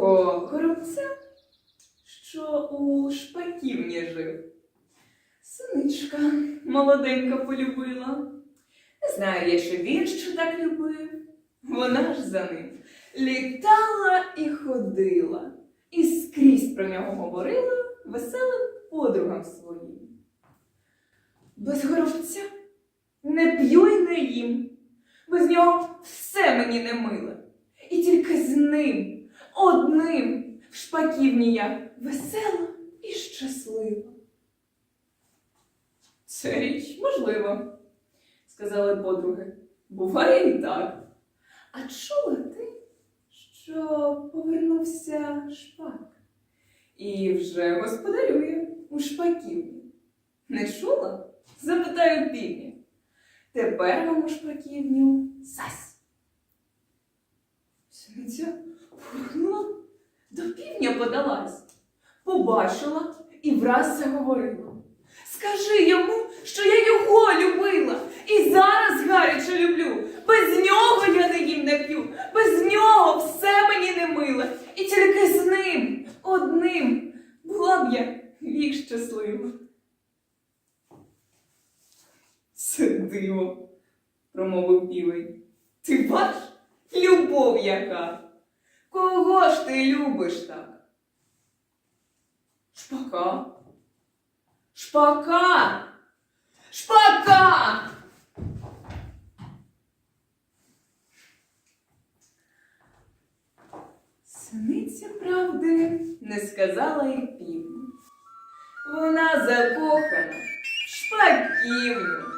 того горобця, що у шпаківні жив. Синичка молоденька полюбила. Не знаю я, чи він що так любив. Вона ж за ним літала і ходила, і скрізь про нього говорила веселим подругам своїм. Без горобця не п'ю й не їм, без нього все мені не миле. І тільки з ним, одним, в шпаківні я весела і щаслива. Це річ можлива, сказали подруги. Буває і так. А чула ти, що повернувся шпак і вже господарює у шпаківні? Не чула? Запитаю півня. Тепер вам у шпаківню зась. Синиця пурхнула, до півня подалась, побачила і враз заговорила. Скажи йому, що я його любила і зараз гаряче люблю. Без нього я не їм не п'ю, без нього все мені не миле. І тільки з ним, одним, була б я вік щаслива. Це диво, промовив півень. Ти бач, любов яка. Кого ж ти любиш так? Шпака. Шпака! Шпака! Синиця правди не сказала й півню. Вона закохана в шпаківню.